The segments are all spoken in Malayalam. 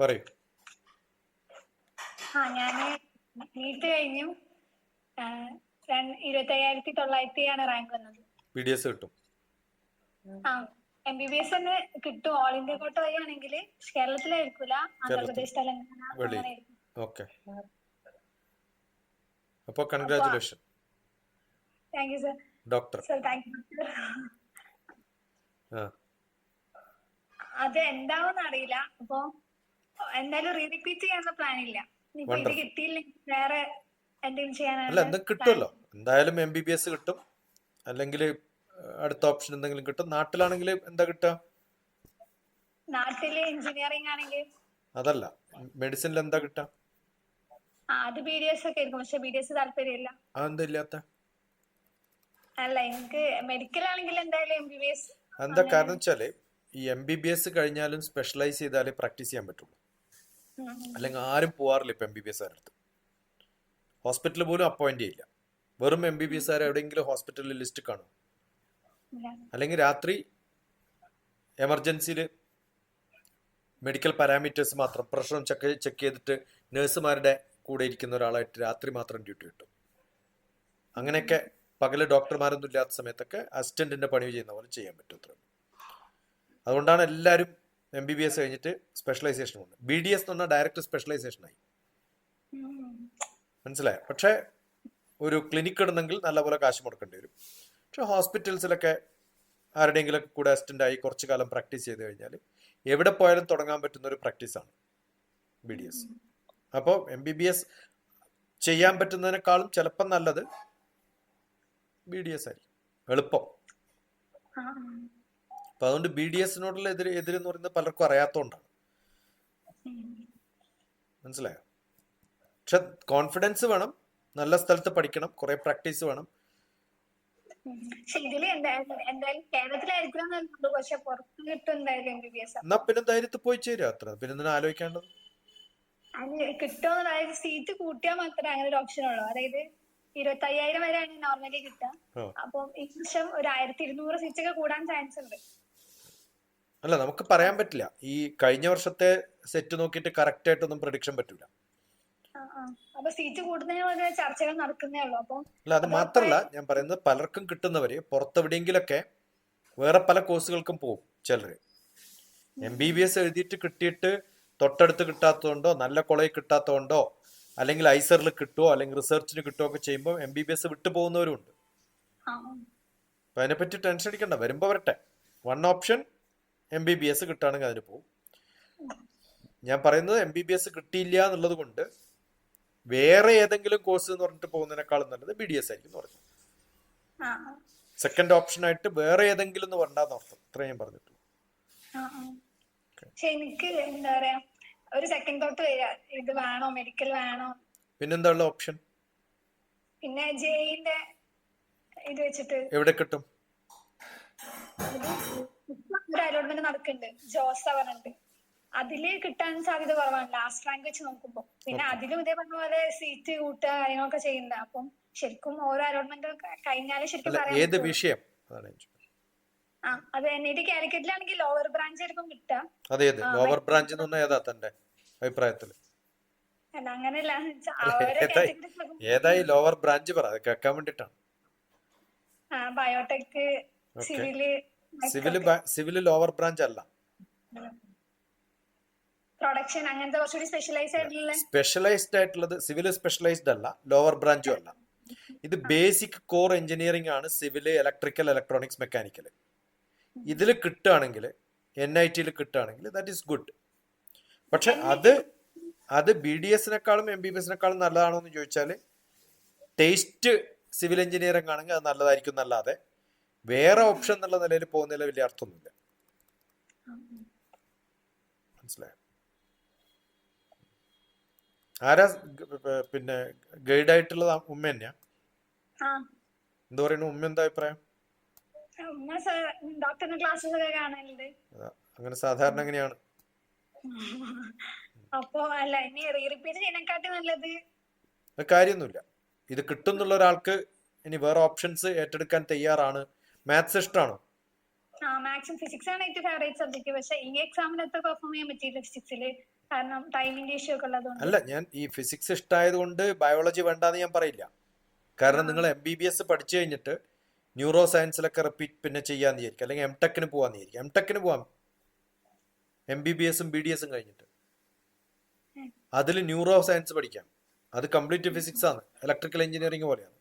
പറയൂ. ആ ഞാൻ നീറ്റ് കഴിഞ്ഞു ഇരുപത്തി അയ്യായിരത്തി തൊള്ളായിരത്തിയാണ് റാങ്ക് വന്നത്. ബി ഡി എസ് കിട്ടും. ആ എം ബി ബി എസ് തന്നെ കിട്ടും. ഓൾ ഇന്ത്യ കോട്ട വഴിയാണെങ്കിൽ കേരളത്തിലായിരിക്കൂല ആന്ധ്രാപ്രദേശ് തെലങ്കാന ഓക്കെ. അപ്പോൾ congratulation thank you sir. Doctor. Sir thank you. അത് എന്താവെന്ന് അറിയില്ല അപ്പൊ എന്തായാലും റീറിപ്പീറ്റ് ചെയ്യാനുള്ള പ്ലാൻ ഇല്ല. ഇത്. കിട്ടിയില്ലെങ്കിൽ വേറെ എന്തെങ്കിലും ചെയ്യാനാണ് എന്തും കിട്ടുമല്ലോ. എന്തായാലും എം ബി ബി എസ് കിട്ടും. അല്ലെങ്കിൽ അടുത്ത ഓപ്ഷൻ എന്തെങ്കിലും കിട്ടും. നാട്ടിലാണെങ്കിൽ എന്താ കിട്ടുക? നാട്ടിൽ എഞ്ചിനീയറിംഗ് ആണെങ്കിൽ. അതല്ല. മെഡിസിനിൽ എന്താ കിട്ടുക? അത് ബി ഡി എസ് ഒക്കെ ആയിരിക്കും. പക്ഷെ ബി ഡി എസ് താല്പര്യമില്ല. അതെന്താ ഇല്ലാത്ത? അല്ല എനിക്ക് മെഡിക്കൽ ആണെങ്കിൽ എന്തായാലും എം ബി ബി എസ് എന്താ കാരണം വെച്ചാൽ ഈ എം ബി ബി എസ് കഴിഞ്ഞാലും സ്പെഷ്യലൈസ് ചെയ്താലേ പ്രാക്ടീസ് ചെയ്യാൻ പറ്റുള്ളൂ. അല്ലെങ്കിൽ ആരും പോവാറില്ല ഇപ്പൊ എം ബി ബി എസ് അടുത്ത് ഹോസ്പിറ്റലിൽ പോലും അപ്പോയിന്റ് ചെയ്യില്ല. വെറും എം ബി ബി എസ് എവിടെയെങ്കിലും ഹോസ്പിറ്റലിൽ ലിസ്റ്റ് കാണും. അല്ലെങ്കിൽ രാത്രി എമർജൻസിയിൽ മെഡിക്കൽ പാരാമീറ്റേഴ്സ് മാത്രം പ്രഷറും ചെക്ക് ചെക്ക് ചെയ്തിട്ട് നഴ്സുമാരുടെ കൂടെ ഇരിക്കുന്ന ഒരാളായിട്ട് രാത്രി മാത്രം ഡ്യൂട്ടി കിട്ടും. അങ്ങനെയൊക്കെ പകൽ ഡോക്ടർമാരൊന്നും ഇല്ലാത്ത സമയത്തൊക്കെ അസിസ്റ്റന്റിന്റെ പണി ചെയ്യുന്ന പോലെ ചെയ്യാൻ പറ്റും അതുകൊണ്ടാണ് എല്ലാവരും എം ബി ബി എസ് കഴിഞ്ഞിട്ട് സ്പെഷ്യലൈസേഷൻ ഉണ്ട് ബി ഡി എസ് പറഞ്ഞാൽ ഡയറക്റ്റ് സ്പെഷ്യലൈസേഷൻ ആയി. മനസ്സിലായോ? പക്ഷേ ഒരു ക്ലിനിക്ക് ഇടുന്നെങ്കിൽ നല്ലപോലെ കാശ് മുടക്കേണ്ടി വരും. പക്ഷെ ഹോസ്പിറ്റൽസിലൊക്കെ ആരുടെയെങ്കിലും കൂടെ അസിസ്റ്റന്റ് ആയി കുറച്ചു കാലം പ്രാക്ടീസ് ചെയ്ത് കഴിഞ്ഞാൽ എവിടെ പോയാലും തുടങ്ങാൻ പറ്റുന്ന ഒരു പ്രാക്ടീസാണ് ബി ഡി എസ് അപ്പോൾ എം ബി ബി എസ് ചെയ്യാൻ പറ്റുന്നതിനേക്കാളും ചിലപ്പം നല്ലത് ബി ഡി എസ് ആയിരിക്കും. എളുപ്പം. അപ്പൊ അതുകൊണ്ട് ബി ഡി എസിനോടുള്ള എതിര് എതിരെന്ന് പറയുന്നത് പലർക്കും അറിയാത്തോണ്ടാണ്. മനസ്സിലായോ? പക്ഷെ കോൺഫിഡൻസ് വേണം നല്ല സ്ഥലത്ത് പഠിക്കണം കുറെ പ്രാക്ടീസ് വേണം. എന്നാ പിന്നെ ധൈര്യത്തിൽ പോയി ചേരും അത്ര? പിന്നെ എന്തിനാ ആലോചിക്കേണ്ടത്? അത് സീറ്റ് കൂട്ടിയാൽ മാത്രമേ അങ്ങനെ ഒരു ഓപ്ഷൻ ഉള്ളൂ. അതായത് ഇരുപത്തി അയ്യായിരം വരെയാണ് നോർമലി കിട്ടുക. അപ്പം ഈ വർഷം ഒരു ആയിരത്തി ഇരുന്നൂറ് സീറ്റ് ഒക്കെ കൂടാൻ ചാൻസ് ഉണ്ട്. അല്ല നമുക്ക് പറയാൻ പറ്റില്ല. ഈ കഴിഞ്ഞ വർഷത്തെ സെറ്റ് നോക്കിയിട്ട് കറക്റ്റ് ആയിട്ടൊന്നും പ്രഡിക്ഷൻ പറ്റൂല. ചർച്ചകൾ നടക്കുന്നേ ഉള്ളൂ. അപ്പം അല്ല അത് മാത്രല്ല ഞാൻ പറയുന്നത് പലർക്കും കിട്ടുന്നവര് പുറത്തെവിടെയെങ്കിലൊക്കെ വേറെ പല കോഴ്സുകൾക്കും പോകും ചിലര്. എം ബി ബി എസ് എഴുതിയിട്ട് കിട്ടിയിട്ട് തൊട്ടടുത്ത് കിട്ടാത്തതുകൊണ്ടോ നല്ല കോളേജ് കിട്ടാത്തതുകൊണ്ടോ അല്ലെങ്കിൽ ഐസറിൽ കിട്ടുമോ അല്ലെങ്കിൽ റിസർച്ചിന് കിട്ടുമോ ഒക്കെ ചെയ്യുമ്പോൾ എം ബി ബി എസ് വിട്ടു പോകുന്നവരും ഉണ്ട്. അപ്പൊ അതിനെപ്പറ്റി ടെൻഷൻ അടിക്കണ്ട വരുമ്പോ വരട്ടെ. One option M B B S കിട്ടുകയാണെങ്കിൽ അതിന് പോകും ഞാൻ പറയുന്നത് എം ബി ബി എസ് കിട്ടിയില്ല എന്നുള്ളത് കൊണ്ട് വേറെ ഏതെങ്കിലും കോഴ്സ് എന്ന് പറഞ്ഞിട്ട് പോകുന്നതിനേക്കാളും നല്ലത് ബി ഡി എസ് ആയിരിക്കും എന്ന് പറഞ്ഞു. സെക്കൻഡ് ഓപ്ഷൻ ആയിട്ട് വേറെ ഏതെങ്കിലും എന്ന് വേണ്ടാന്ന് അർത്ഥം. ഇത്രയും ഞാൻ പറഞ്ഞിട്ടുള്ളൂ. എനിക്ക് എന്താ പറയാ ഒരു സെക്കൻഡ് തോട്ട് വരിക ഇത് വേണോ? മെഡിക്കൽ വേണോ? പിന്നെന്താ ഉള്ള ഓപ്ഷൻ പിന്നെ ജെയിന്റെ ഇത് വെച്ചിട്ട് എവിടെ കിട്ടും? ഒരു അലോട്ട്മെന്റ് നടക്കുന്നുണ്ട് ജോസ് പറഞ്ഞിട്ട്. അതിൽ കിട്ടാൻ സാധ്യത കുറവാണ്. ലാസ്റ്റ് റാങ്ക് വെച്ച് നോക്കുമ്പോ. പിന്നെ അതിലും ഇതേ പറഞ്ഞ പോലെ സീറ്റ് കൂട്ടുക കാര്യങ്ങളൊക്കെ ചെയ്യുന്നത് അപ്പം ശരിക്കും ഓരോ അലോട്ട്മെന്റ് കഴിഞ്ഞാലേ ശരിക്കും ഏത് വിഷയം. ആ അത് എൻ ഐ ടി കാലിക്കറ്റിലാണെങ്കിൽ ലോവർ ബ്രാഞ്ച് ആയിരിക്കും കിട്ടുക. അതെ ഏത് ലോവർ ബ്രാഞ്ച് ഏതാ തന്റെ അഭിപ്രായത്തിൽ അല്ല അങ്ങനെയല്ല. ഏതായി? ലോവർ ബ്രാഞ്ച് പറ. അത് കേൾക്കാൻ വേണ്ടിട്ടാണ്. Biotech. Civil civil civil lower branch അല്ല. പ്രൊഡക്ഷൻ അങ്ങനത്തെ കുറച്ചുകൂടി സ്പെഷ്യലൈസ് ആയിട്ടുള്ള? സ്പെഷ്യലൈസ്ഡ് ആയിട്ടുള്ളത് സിവിൽ സ്പെഷ്യലൈസ്ഡ് അല്ല ലോവർ ബ്രാഞ്ചും അല്ല. ഇത് ബേസിക് കോർ എഞ്ചിനീയറിംഗ് ആണ് സിവിൽ ഇലക്ട്രിക്കൽ ഇലക്ട്രോണിക്സ് മെക്കാനിക്കൽ ഇതിൽ കിട്ടുകയാണെങ്കിൽ എൻ ഐ ടിയിൽ കിട്ടുകയാണെങ്കിൽ ദാറ്റ് ഈസ് ഗുഡ് പക്ഷെ അത് അത് ബി ഡി എസിനേക്കാളും എം ബി ബി എസിനേക്കാളും നല്ലതാണോ എന്ന് ചോദിച്ചാൽ ടേസ്റ്റ് സിവിൽ എഞ്ചിനീയറിംഗ് ആണെങ്കിൽ അത് നല്ലതായിരിക്കും എന്നല്ലാതെ വേറെ ഓപ്ഷൻ എന്നുള്ള നിലയിൽ പോകുന്നതിൽ വലിയ അർത്ഥമൊന്നുമില്ല. മനസ്സിലായോ? ആരാ പിന്നെ ഗൈഡ് ആയിട്ടുള്ളത് ഉമ്മ തന്നെയാ? എന്താ പറയുന്നു? ഉമ്മ എന്താ അഭിപ്രായം? അങ്ങനെ സാധാരണ എങ്ങനെയാണ് കാര്യൊന്നുമില്ല അല്ല ഇനി നല്ലത്? കാര്യമൊന്നുമില്ല. ഇത് കിട്ടുന്നുള്ള ഒരാൾക്ക് ഇനി വേറെ ഓപ്ഷൻസ് ഏറ്റെടുക്കാൻ തയ്യാറാണ്. മാത്സ് ഇഷ്ടമാണോ മാത്സും ഫിസിക്സ് ആണ് ഏറ്റവും ഫേവറേറ്റ് സബ്ജക്ട് പക്ഷെ ഈ എക്സാമിന് അത്ര പെർഫോം ചെയ്യാൻ പറ്റിയില്ല ഫിസിക്സിൽ കാരണം ടൈമിന്റെ ഇഷ്യൂ ഒക്കെ ഉള്ളതുകൊണ്ട്. അല്ല ഞാൻ ഈ ഫിസിക്സ് ഇഷ്ടമായത് കൊണ്ട് ബയോളജി വേണ്ടാന്ന് ഞാൻ പറയില്ല. കാരണം നിങ്ങൾ എം ബി ബി എസ് പഠിച്ചു കഴിഞ്ഞിട്ട് ന്യൂറോ സയൻസിലൊക്കെ റിപ്പീറ്റ് പിന്നെ ചെയ്യാന്ന് വിചാരിക്കും. അല്ലെങ്കിൽ എം ടെക്കിന് പോവാന്ന് വിചാരിക്കും. എം ടെക്കിന് പോവാം. എം ബി ബി എസും ബി ഡി എസും കഴിഞ്ഞിട്ട്. അതിൽ ന്യൂറോ സയൻസ് പഠിക്കാം. അത് കംപ്ലീറ്റ് ഫിസിക്സ് ആണ്. ഇലക്ട്രിക്കൽ എഞ്ചിനീയറിംഗ് പോലെയാണ്.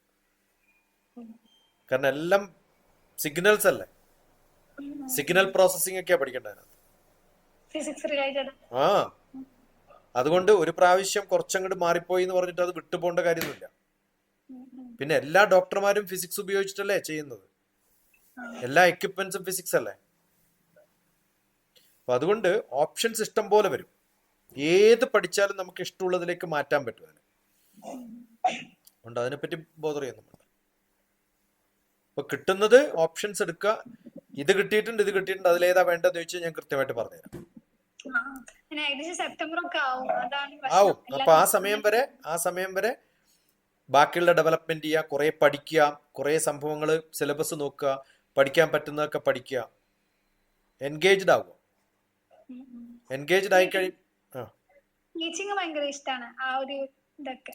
കാരണം എല്ലാം സിഗ്നൽസ് അല്ലേ? സിഗ്നൽ പ്രോസസ്സിംഗ് ഒക്കെയാ പഠിക്കേണ്ടത്. ആ. അതുകൊണ്ട് ഒരു പ്രാവശ്യം കുറച്ചങ്ങോട്ട് മാറിപ്പോയി എന്ന് പറഞ്ഞിട്ട് അത് വിട്ടുപോകേണ്ട കാര്യമൊന്നുമില്ല. പിന്നെ എല്ലാ ഡോക്ടർമാരും ഫിസിക്സ് ഉപയോഗിച്ചിട്ടല്ലേ ചെയ്യുന്നത്. എല്ലാ എക്യുപ്മെന്റ്സും ഫിസിക്സ് അല്ലേ? അപ്പൊ അതുകൊണ്ട് ഓപ്ഷൻസ് ഇഷ്ടം പോലെ വരും. ഏത് പഠിച്ചാലും നമുക്ക് ഇഷ്ടമുള്ളതിലേക്ക് മാറ്റാൻ പറ്റും അതിന്. അതുകൊണ്ട് അതിനെപ്പറ്റി ബോധറിയൊന്നും ചെയ്യുന്നുണ്ട്. അപ്പൊ കിട്ടുന്നത് ഓപ്ഷൻസ് എടുക്കുക. ഇത് കിട്ടിയിട്ടുണ്ട് ഇത് കിട്ടിയിട്ടുണ്ട്. അതിലേതാ വേണ്ടതെന്ന് ചോദിച്ചാൽ ഞാൻ കൃത്യമായിട്ട് പറഞ്ഞുതരാം. ആവും. അപ്പൊ ആ സമയം വരെ ആ സമയം വരെ ബാക്കിയുള്ള ഡെവലപ്മെന്റ് ചെയ്യുക കുറെ പഠിക്കുക കുറെ സംഭവങ്ങൾ സിലബസ് നോക്കുക പഠിക്കാൻ പറ്റുന്നതൊക്കെ പഠിക്കുക. എൻഗേജ്ഡ് ആവുക. എൻഗേജ്ഡ് ആയി കഴി ആ. ടീച്ചിങ് ഭയങ്കര ഇഷ്ടമാണ് ആ ഒരു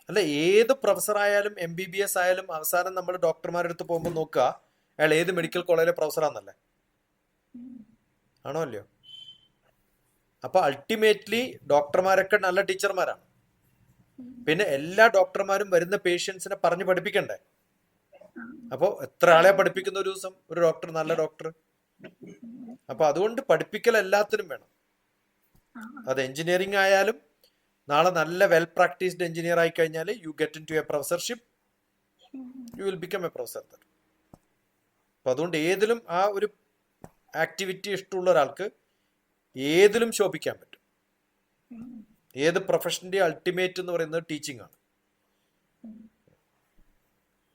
അല്ല ഏത് പ്രൊഫസർ ആയാലും എം ബി ബി എസ് ആയാലും അവസാനം നമ്മൾ ഡോക്ടർമാരുടെ അടുത്ത് പോകുമ്പോൾ നോക്കുക അയാൾ ഏത് മെഡിക്കൽ കോളേജിലെ പ്രൊഫസറാന്നല്ലേ? ആണോ അല്ലയോ? അപ്പൊ അൾട്ടിമേറ്റ്ലി ഡോക്ടർമാരൊക്കെ നല്ല ടീച്ചർമാരാണ്. പിന്നെ എല്ലാ ഡോക്ടർമാരും വരുന്ന പേഷ്യൻസിനെ പറഞ്ഞു പഠിപ്പിക്കണ്ടേ? അപ്പോൾ എത്ര ആളെ പഠിപ്പിക്കുന്ന ഒരു ദിവസം ഒരു ഡോക്ടർ നല്ല ഡോക്ടർ? അപ്പൊ അതുകൊണ്ട് പഠിപ്പിക്കൽ എല്ലാത്തിനും വേണം. അത് എഞ്ചിനീയറിംഗ് ആയാലും നാളെ നല്ല വെൽ പ്രാക്ടീസ്ഡ് എഞ്ചിനീയർ ആയി കഴിഞ്ഞാൽ you get into a professorship you will become a professor അപ്പൊ അതുകൊണ്ട് ഏതിലും ആ ഒരു ആക്ടിവിറ്റി ഇഷ്ടമുള്ള ഒരാൾക്ക് ഏതിലും ശോഭിക്കാൻ പറ്റും. ഏത് പ്രൊഫഷന്റെ അൾട്ടിമേറ്റ് എന്ന് പറയുന്നത് ടീച്ചിങ് ആണ്.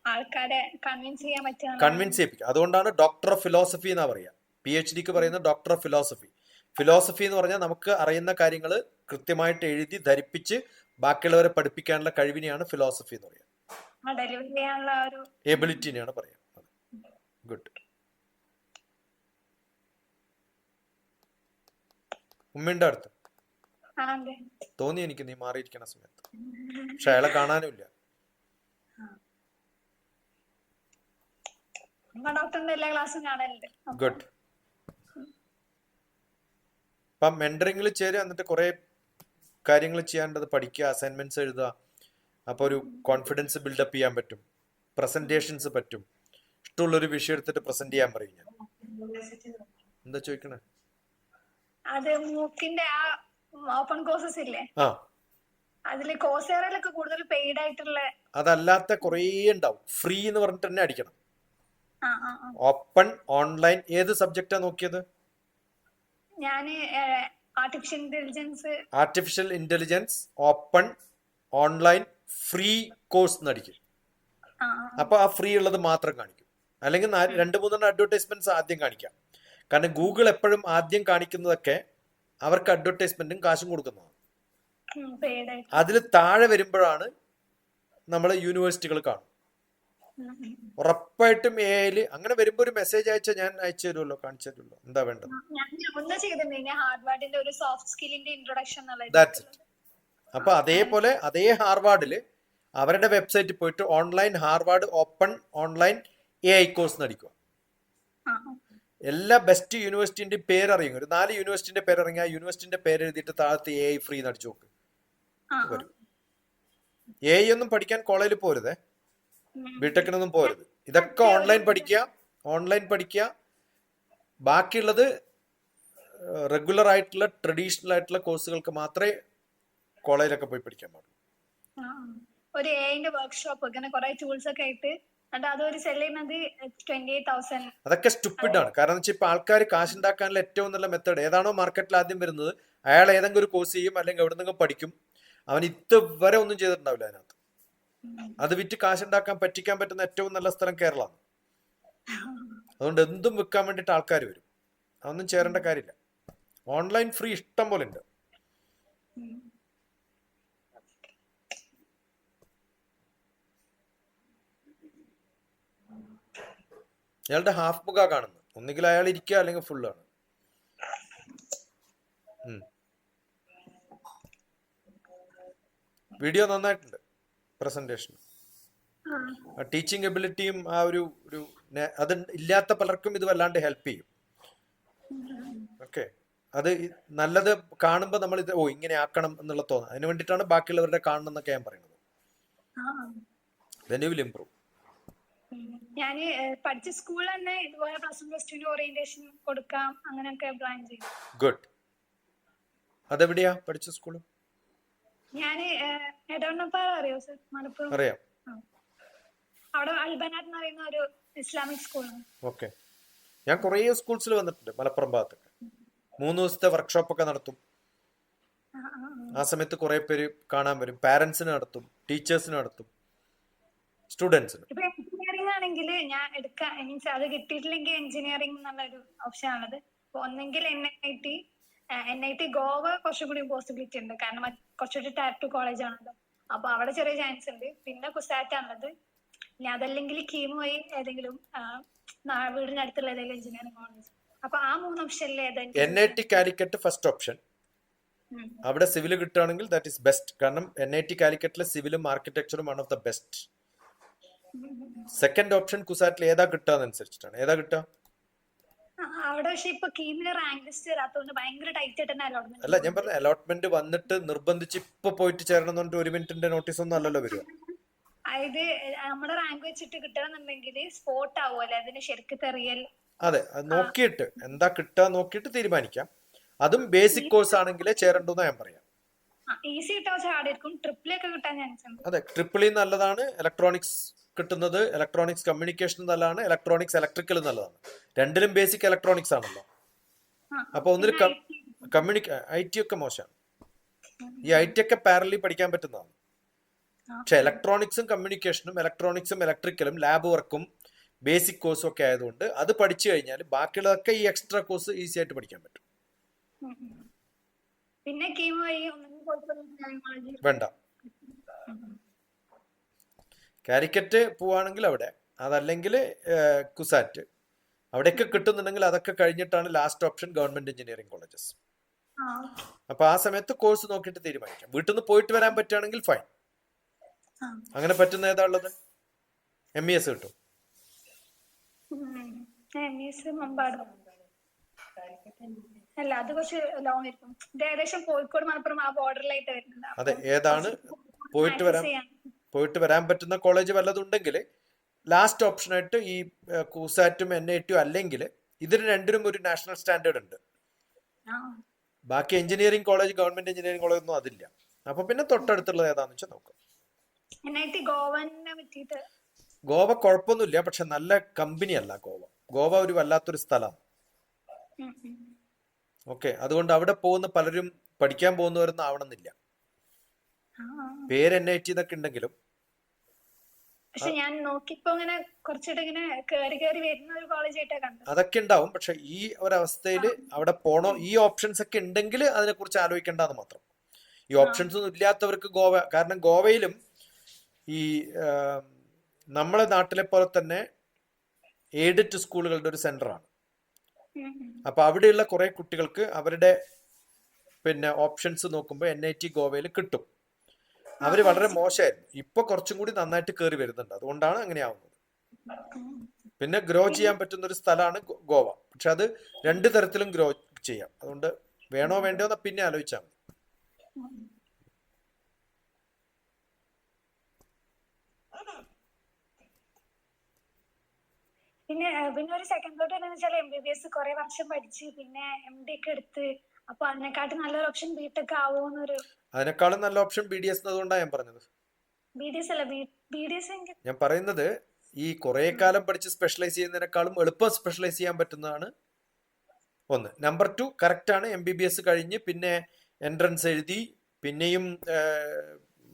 ആൾക്കാരെ കൺവിൻസ് ചെയ്യാൻ കൺവിൻസ് ചെയ്യിപ്പിക്കുക. അതുകൊണ്ടാണ് ഡോക്ടർ ഓഫ് ഫിലോസഫി എന്നാ പറയുക. പി എച്ച് ഡിക്ക് പറയുന്നത് ഡോക്ടർ ഓഫ് ഫിലോസഫി ഫിലോസഫി എന്ന് പറഞ്ഞാൽ നമുക്ക് അറിയുന്ന കാര്യങ്ങൾ കൃത്യമായിട്ട് എഴുതി ധരിപ്പിച്ച് ബാക്കിയുള്ളവരെ പഠിപ്പിക്കാനുള്ള കഴിവിനെയാണ് ഫിലോസഫി എന്ന് പറയുക. ഒരു എബിലിറ്റിനെയാണ് പറയാം ഗുഡ് ഉമ്മയുടെ അടുത്ത്. തോന്നി എനിക്ക് നീ മാറിയിരിക്കണ സമയത്ത്. പക്ഷെ അയാളെ കാണാനുമില്ല. ഗുഡ് അപ്പം മെന്ററിംഗിൽ ചേരുക എന്നിട്ട് കുറേ കാര്യങ്ങൾ ചെയ്യാണ്ടത് പഠിക്കുക അസൈൻമെന്റ്സ് എഴുതുക. അപ്പോൾ ഒരു കോൺഫിഡൻസ് ബിൽഡപ്പ് ചെയ്യാൻ പറ്റും. പ്രസന്റേഷൻസ് പറ്റും. ഇഷ്ടമുള്ളൊരു വിഷയം എടുത്തിട്ട് പ്രസന്റ് ചെയ്യാൻ പറയും ഞാൻ. എന്താ ചോദിക്കണേ? അത് മൂക്കിന്റെ ആ ഓപ്പൺ കോഴ്സസ് ഇല്ലേ? ആ. അതിൽ കോഴ്സേറയിലൊക്കെ കൂടുതൽ പെയ്ഡ് ആയിട്ടുള്ള അതല്ലാത്ത കുറേ ഉണ്ടാവും. ഫ്രീ എന്ന് പറഞ്ഞിട്ട് തന്നെ അടിക്കണം. ഓപ്പൺ ഓൺലൈൻ ഏത് സബ്ജക്റ്റാ നോക്കിയത്? ഞാൻ artificial intelligence artificial intelligence open online free course നടിക്കും. അപ്പൊ ആ ഫ്രീ ഉള്ളത് മാത്രം കാണിക്കും. അല്ലെങ്കിൽ രണ്ട് മൂന്നെണ്ണം അഡ്വർടൈസ്മെന്റ്സ് ആദ്യം കാണിക്കാം. കാരണം ഗൂഗിൾ എപ്പോഴും ആദ്യം കാണിക്കുന്നതൊക്കെ അവർക്ക് അഡ്വർടൈസ്മെന്റും കാശും കൊടുക്കുന്നതാണ്. അതിൽ താഴെ വരുമ്പോഴാണ് നമ്മൾ യൂണിവേഴ്സിറ്റികൾ കാണും. ഉറപ്പായിട്ടും ഏൽ അങ്ങനെ വരുമ്പോ ഒരു മെസ്സേജ് അയച്ചാൽ ഞാൻ അയച്ചു തരുമല്ലോ കാണിച്ചു തരുമല്ലോ. എന്താ വേണ്ടത്. അപ്പൊ അതേപോലെ അതേ ഹാർവാർഡിൽ അവരുടെ വെബ്സൈറ്റിൽ പോയിട്ട് online Harvard open online A I course നടിക്കുക എല്ലാ ബെസ്റ്റ് യൂണിവേഴ്സിറ്റിന്റെ പേര് അറിയും ഒരു നാല് യൂണിവേഴ്സിറ്റിന്റെ പേര് ഇറങ്ങി ആ യൂണിവേഴ്സിറ്റിന്റെ പേര് എഴുതിയിട്ട് താഴത്ത് എ ഐ ഫ്രീ നടിച്ചു നോക്ക്. എ ഐ ഒന്നും പഠിക്കാൻ കോളേജിൽ പോരുതേ. ബിടെക്കിനൊന്നും പോരുത് ഇതൊക്കെ ഓൺലൈൻ പഠിക്കുക. ഓൺലൈൻ പഠിക്കുക. ബാക്കിയുള്ളത് റെഗുലർ ആയിട്ടുള്ള ട്രഡീഷണൽ ആയിട്ടുള്ള കോഴ്സുകൾക്ക് മാത്രമേ കോളേജിലൊക്കെ പോയി പഠിക്കാൻ പാടുള്ളൂ. ഒരു എന്റെ വർക്ക്ഷോപ്പ് കുറെ ടൂൾസ് ഒക്കെ ആയിട്ട്. അതൊക്കെ സ്റ്റുപ്പിഡ് ആണ്. കാരണം വെച്ചാൽ ഇപ്പൊ ആൾക്കാർ കാശ് ഉണ്ടാക്കാനുള്ള ഏറ്റവും നല്ല മെത്തേഡ് ഏതാണോ മാർക്കറ്റിൽ ആദ്യം വരുന്നത്. അയാൾ ഏതെങ്കിലും ഒരു കോഴ്സ് ചെയ്യും അല്ലെങ്കിൽ എവിടെന്നെങ്കിലും പഠിക്കും. അവൻ ഇതുവരെ ഒന്നും ചെയ്തിട്ടുണ്ടാവില്ല അതിനകത്ത്. അത് വിറ്റ് കാശ് ഉണ്ടാക്കാൻ പറ്റിക്കാൻ പറ്റുന്ന ഏറ്റവും നല്ല സ്ഥലം കേരളമാണ്. അതുകൊണ്ട് എന്തും വിൽക്കാൻ വേണ്ടിയിട്ട് ആൾക്കാർ വരും. അതൊന്നും ചേരേണ്ട കാര്യമില്ല. ഓൺലൈൻ ഫ്രീ ഇഷ്ടം പോലെ ഉണ്ട്. അയാളുടെ ഹാഫ് ബുക്കാ കാണുന്നത്. ഒന്നുകിൽ അയാൾ ഇരിക്കുക അല്ലെങ്കിൽ ഫുൾ ആണ്. വീഡിയോ നന്നായിട്ടുണ്ട്. പ്രസന്റേഷൻ ടീച്ചിങ് എബിലിറ്റിയും ആ ഒരു ഒരു അത് ഇല്ലാത്ത പലർക്കും ഇത് വല്ലാണ്ട് ഹെൽപ്പ് ചെയ്യും. ഓക്കെ അത് നല്ലത് കാണുമ്പോൾ നമ്മൾ ഇത് ഓ ഇങ്ങനെ ആക്കണം എന്നുള്ള തോന്നുന്നത് അതിന് വേണ്ടിയിട്ടാണ് ബാക്കിയുള്ളവരുടെ കാണണം എന്നൊക്കെ ഞാൻ പറയുന്നത്. ദെൻ യു വിൽ ഇംപ്രൂവ് ഞാൻ പഠിച്ച സ്കൂളിൽ തന്നെ ഇതുപോലെ plus one plus two orientation കൊടുക്കാം അങ്ങനെയൊക്കെ പ്ലാൻ ചെയ്തു. ഗുഡ് അതെവിടെയാ പഠിച്ച സ്കൂൾ ഞാൻ എടവണ്ണപ്പാറ അറിയോ സർ? മലപ്പുറം? അറിയാം. അവിടെ അൽബനാത്ത് എന്ന് പറയുന്ന ഒരു ഇസ്ലാമിക് സ്കൂളാണ്. ഓക്കെ. ഞാൻ കുറേ സ്കൂൾസിൽ വന്നിട്ടുണ്ട് മലപ്പുറം ഭാഗത്തൊക്കെ മൂന്ന് ദിവസത്തെ വർക്ക്ഷോപ്പ് ഒക്കെ നടത്തും. ആ, സമയത്ത് കുറെ പേര് കാണാൻ വരും. പാരന്റ്സിന് നടത്തും ടീച്ചേഴ്സിന് നടത്തും സ്റ്റുഡൻസിന്. എഞ്ചിനീയറിംഗ് ആണെങ്കിൽ ഞാൻ എടുക്കാൻ അത് കിട്ടിയിട്ടില്ലെങ്കിൽ എഞ്ചിനീയറിംഗ് എന്നുള്ളൊരു ഓപ്ഷൻ ആണത് ഒന്നെങ്കിൽ N I T N I T Goa കുറച്ചും കൂടി പോസിബിലിറ്റി ഉണ്ട്. കാരണം കുറച്ചുകൂടി ടയർ ടു കോളേജ് ആണല്ലോ. അപ്പൊ അവിടെ ചെറിയ ചാൻസ് ഉണ്ട്. പിന്നെ കുസാറ്റ് ആണുള്ളത്. ഇനി അതല്ലെങ്കിൽ കീമോയി ഏതെങ്കിലും വീടിനടുത്തുള്ള ഏതെങ്കിലും എഞ്ചിനീയറിംഗ് കോളേജ് അപ്പൊ ആ മൂന്ന് ഓപ്ഷനിൽ ഏതെങ്കിലും N I T Calicut first option. അവിടെ സിവിൽ കിട്ടുകയാണെങ്കിൽ ദാറ്റ് ഈസ് ബെസ്റ്റ് കാരണം എൻ ഐ ടി കാലിക്കറ്റിലെ സിവിലും ആർക്കിടെക്ചറും one of the best second option കുസാറ്റിൽ ഏതാ കിട്ടുക അനുസരിച്ചിട്ടാണ് ഏതാ കിട്ടുക? അവിടെ പക്ഷെ ഇപ്പൊ റാങ്ക് ലിസ്റ്റ് വരാത്തതുകൊണ്ട് ഭയങ്കര ടൈറ്റ് ആയിട്ട് അലോട്ട്മെന്റ് അല്ല ഞാൻ പറഞ്ഞ അലോട്ട്മെന്റ് വന്നിട്ട് നിർബന്ധിച്ച് ഇപ്പൊ പോയിട്ട് ചേരണം എന്ന് പറഞ്ഞിട്ട് ഒരു മിനിറ്റിന്റെ നോട്ടീസ് ഒന്നും അല്ലല്ലോ വരിക. അതായത് നമ്മുടെ റാങ്ക് വെച്ചിട്ട് കിട്ടണമെന്നുണ്ടെങ്കിൽ സ്പോട്ട് ആവുമല്ലേ അതിന് ശരിക്കും തെറിയൽ. അതെ അത് നോക്കിയിട്ട് എന്താ കിട്ടുക നോക്കിയിട്ട് തീരുമാനിക്കാം. അതും ബേസിക് കോഴ്സ് ആണെങ്കിലേ ചേരണ്ടെന്ന് ഞാൻ പറയാം. ഈസി കിട്ടാൻ ചാടിയിരിക്കും ട്രിപ്പിലൊക്കെ കിട്ടാൻ ചാൻസ് ഉണ്ട്. അതെ ട്രിപ്പിളി നല്ലതാണ് ഇലക്ട്രോണിക്സ് കിട്ടുന്നത് ഇലക്ട്രോണിക്സ് കമ്മ്യൂണിക്കേഷൻ നല്ലതാണ് ഇലക്ട്രോണിക്സ് ഇലക്ട്രിക്കൽ നല്ലതാണ്. രണ്ടിലും ബേസിക് ഇലക്ട്രോണിക്സ് ആണല്ലോ. അപ്പൊ ഒന്നിൽ കമ്മ്യൂണിക്ക ഐ ടി ഒക്കെ. മോശമാണ്. ഈ ഐ ടി ഒക്കെ പാരലി പഠിക്കാൻ പറ്റുന്നതാണ്. പക്ഷെ ഇലക്ട്രോണിക്സും കമ്മ്യൂണിക്കേഷനും ഇലക്ട്രോണിക്സും ഇലക്ട്രിക്കലും ലാബ് വർക്കും ബേസിക് കോഴ്സും ഒക്കെ ആയതുകൊണ്ട് അത് പഠിച്ചു കഴിഞ്ഞാൽ ബാക്കിയുള്ളതൊക്കെ ഈ എക്സ്ട്രാ കോഴ്സ് ഈസി ആയിട്ട് പഠിക്കാൻ പറ്റും. പിന്നെ കീമോ വേണ്ട. കാലിക്കറ്റ് പോവാണെങ്കിൽ അവിടെ. അതല്ലെങ്കിൽ കുസാറ്റ്. അവിടെയൊക്കെ കിട്ടുന്നുണ്ടെങ്കിൽ അതൊക്കെ കഴിഞ്ഞിട്ടാണ് last option government engineering colleges ആ. അപ്പൊ ആ സമയത്ത് കോഴ്സ് നോക്കിയിട്ട് തീരുമാനിക്കാം. വീട്ടിൽ നിന്ന് പോയിട്ട് വരാൻ പറ്റുകയാണെങ്കിൽ ഫൈൻ അങ്ങനെ പറ്റുന്ന ഏതാ ഉള്ളത്? എം ഇ എസ് കിട്ടും. എം എസ് മമ്പാടും. അല്ല അത് കുറച്ച് ലോങ് ആയിരിക്കും. ഇത് ഏകദേശം കോഴിക്കോട് മലപ്പുറം ആ ബോർഡറിലായിട്ട് വരുന്നത്. അതെ ഏതാണ്? പോയിട്ട് വരാൻ പോയിട്ട് വരാൻ പറ്റുന്ന കോളേജ് വല്ലതുണ്ടെങ്കിൽ ലാസ്റ്റ് ഓപ്ഷൻ ആയിട്ട് ഈ കൂസാറ്റും എൻ ഐ ടിയും അല്ലെങ്കിൽ ഇതിന് രണ്ടിനും ഒരു നാഷണൽ സ്റ്റാൻഡേർഡ് ഉണ്ട്. ബാക്കി engineering college government engineering college ഒന്നും അതില്ല. അപ്പൊ പിന്നെ തൊട്ടടുത്തുള്ളത് ഏതാന്ന് വെച്ചാൽ നോക്കാം. ഗോവ കുഴപ്പമൊന്നുമില്ല പക്ഷെ നല്ല കമ്പനി അല്ല ഗോവ. ഗോവ ഒരു വല്ലാത്തൊരു സ്ഥലമാണ്. ഓക്കെ. അതുകൊണ്ട് അവിടെ പോകുന്ന പലരും പഠിക്കാൻ പോകുന്നവരൊന്നും ആവണമെന്നില്ല. പേര് എൻ ഐ ടി എന്നൊക്കെ ഉണ്ടെങ്കിലും. പക്ഷെ ഞാൻ നോക്കിപ്പോ ഇങ്ങനെ കുറച്ചിട്ട് ഇങ്ങനെ കേറി കേറി വരുന്ന ഒരു കോളേജ് ആയിട്ടാ കണ്ടത്. അതൊക്കെ ഉണ്ടാവും. പക്ഷെ ഈ ഒരവസ്ഥയിൽ അവിടെ പോണോ ഈ ഓപ്ഷൻസ് ഒക്കെ ഉണ്ടെങ്കിൽ അതിനെ കുറിച്ച് ആലോചിക്കേണ്ടെന്ന് മാത്രം. ഈ ഓപ്ഷൻസ് ഒന്നും ഇല്ലാത്തവർക്ക് ഗോവ കാരണം ഗോവയിലും ഈ നമ്മളെ നാട്ടിലെ പോലെ തന്നെ എയ്ഡഡ് സ്കൂളുകളുടെ ഒരു സെന്ററാണ്. അപ്പൊ അവിടെയുള്ള കുറെ കുട്ടികൾക്ക് അവരുടെ പിന്നെ ഓപ്ഷൻസ് നോക്കുമ്പോൾ എൻ ഐ ടി ഗോവയിൽ കിട്ടും. അവർ വളരെ മോശമായിരുന്നു. ഇപ്പൊ കുറച്ചും കൂടി നന്നായിട്ട് കയറി വരുന്നുണ്ട്. അതുകൊണ്ടാണ് അങ്ങനെ ആവുന്നത്. പിന്നെ ഗ്രോ ചെയ്യാൻ പറ്റുന്ന ഒരു സ്ഥലമാണ് ഗോവ. പക്ഷെ അത് രണ്ട് തരത്തിലും ഗ്രോ ചെയ്യാം. അതുകൊണ്ട് വേണോ വേണ്ടോ എന്ന് പിന്നെ ആലോചിച്ചാൽ മതി. പിന്നെ പിന്നെ ഒരു സെക്കൻഡ് തോട്ട് എന്താണെന്ന് വെച്ചാൽ എം ബി ബി എസ് കുറെ വർഷം പഠിച്ച് പിന്നെ എം ഡി ഒക്കെ എടുത്ത് അപ്പൊ അതിനെക്കാട്ടും നല്ലൊരു ഓപ്ഷൻ ബിടെക് ആവോന്നൊരു അതിനേക്കാളും നല്ല ഓപ്ഷൻ ബി ഡി എസ് എന്നതുകൊണ്ടാണ് ഞാൻ പറഞ്ഞത്. ബി ഡി എസ് അല്ല ബി ഡി എസ് ഞാൻ പറയുന്നത് ഈ കുറെ കാലം പഠിച്ച് സ്പെഷ്യലൈസ് ചെയ്യുന്നതിനേക്കാളും എളുപ്പം സ്പെഷ്യലൈസ് ചെയ്യാൻ പറ്റുന്നതാണ് ഒന്ന്. നമ്പർ ടു കറക്റ്റ് ആണ് എം ബി ബി എസ് കഴിഞ്ഞ് പിന്നെ എൻട്രൻസ് എഴുതി പിന്നെയും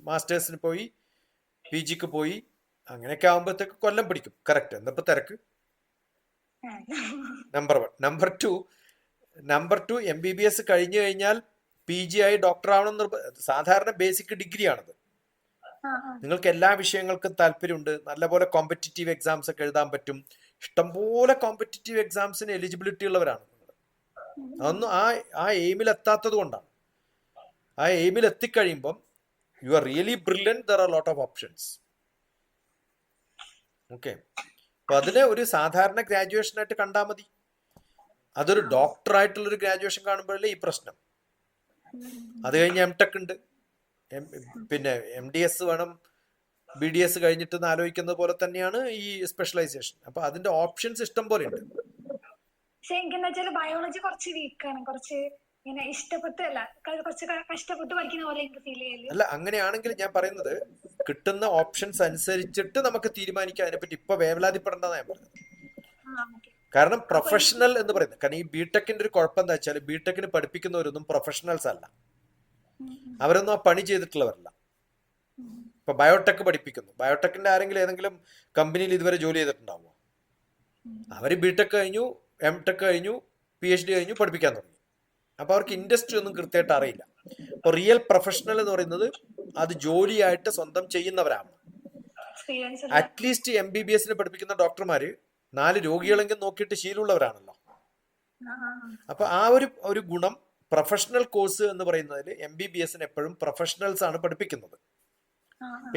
മാസ്റ്റേഴ്സിന് പോയി പി ജിക്ക് പോയി അങ്ങനെയൊക്കെ ആകുമ്പോഴത്തേക്ക് കൊല്ലം പിടിക്കും. കറക്റ്റ് എന്തപ്പോ തിരക്ക്? Number one number two number two M B B S കഴിഞ്ഞു കഴിഞ്ഞാൽ പി ജി ആയി ഡോക്ടർ ആവണം സാധാരണ ബേസിക് ഡിഗ്രി ആണത്. ആ, ആ. നിങ്ങൾക്ക് എല്ലാ വിഷയങ്ങൾക്കും താല്പര്യമുണ്ട്. നല്ലപോലെ കോമ്പറ്റിറ്റീവ് എക്സാംസ് ഒക്കെ എഴുതാൻ പറ്റും. ഇഷ്ടംപോലെ കോമ്പറ്റിറ്റീവ് എക്സാംസിന് എലിജിബിലിറ്റി ഉള്ളവരാണ് അതൊന്നും ആ ആ എയിമിൽ എത്താത്തത് കൊണ്ടാണ്. ആ എയിമിൽ എത്തിക്കഴിയുമ്പം you are really brilliant there are lot of options okay അപ്പൊ അതിനെ ഒരു സാധാരണ ഗ്രാജുവേഷൻ ആയിട്ട് കണ്ടാൽ മതി. അതൊരു ഡോക്ടർ ആയിട്ടുള്ള ഒരു ഗ്രാജുവേഷൻ കാണുമ്പോഴല്ലേ ഈ പ്രശ്നം. അത് കഴിഞ്ഞ് എം ടെക് ഉണ്ട് പിന്നെ എം ഡി എസ് വേണം. ബി ഡി എസ് കഴിഞ്ഞിട്ട് ആലോചിക്കുന്ന ആലോചിക്കുന്നത് പോലെ തന്നെയാണ് ഈ സ്പെഷ്യലൈസേഷൻ അപ്പൊ അതിന്റെ ഓപ്ഷൻസ് ഇഷ്ടം പോലെ ഉണ്ട്. പക്ഷെ ബയോളജി കുറച്ച് വീക്കാണ് കുറച്ച് ഇങ്ങനെ ഇഷ്ടപ്പെട്ടല്ല കുറച്ച് കഷ്ടപ്പെട്ട് പഠിക്കുന്ന പോലെ എനിക്ക് ഫീൽ ചെയ്യൽ. അല്ല അങ്ങനെയാണെങ്കിൽ ഞാൻ പറയുന്നത് കിട്ടുന്ന ഓപ്ഷൻസ് അനുസരിച്ചിട്ട് നമുക്ക് തീരുമാനിക്കാം. അതിനെപ്പറ്റി ഇപ്പൊ വേവലാതിപ്പെടേണ്ടതാണ് ഞാൻ പറഞ്ഞത്. കാരണം പ്രൊഫഷണൽ എന്ന് പറയുന്നത് കാരണം ഈ ബിടെക്കിന്റെ ഒരു കുഴപ്പം എന്താ വെച്ചാൽ ബിടെക്കിന് പഠിപ്പിക്കുന്നവരൊന്നും പ്രൊഫഷണൽസ് അല്ല. അവരൊന്നും ആ പണി ചെയ്തിട്ടുള്ളവരല്ല. ഇപ്പൊ ബയോടെക് പഠിപ്പിക്കുന്നു. ബയോടെക്കിന്റെ ആരെങ്കിലും ഏതെങ്കിലും കമ്പനിയിൽ ഇതുവരെ ജോലി ചെയ്തിട്ടുണ്ടാവുമോ? അവർ ബിടെക് കഴിഞ്ഞു എം ടെക് കഴിഞ്ഞു പി എച്ച് ഡി കഴിഞ്ഞു പഠിപ്പിക്കാൻ തുടങ്ങി. അപ്പൊ അവർക്ക് ഇൻഡസ്ട്രി ഒന്നും കൃത്യമായിട്ട് അറിയില്ല. അപ്പൊ റിയൽ പ്രൊഫഷണൽ എന്ന് പറയുന്നത് അത് ജോലിയായിട്ട് സ്വന്തം ചെയ്യുന്നവരാണ്. അറ്റ്ലീസ്റ്റ് എം ബി ബി എസിന് പഠിപ്പിക്കുന്ന ഡോക്ടർമാര് നാല് രോഗികളെങ്കിലും നോക്കിയിട്ട് ശീലമുള്ളവരാണല്ലോ. അപ്പൊ ആ ഒരു ഒരു ഗുണം പ്രൊഫഷണൽ കോഴ്സ് എന്ന് പറയുന്നതിൽ എം ബി ബി എസിന് എപ്പോഴും പ്രൊഫഷണൽസ് ആണ് പഠിപ്പിക്കുന്നത്.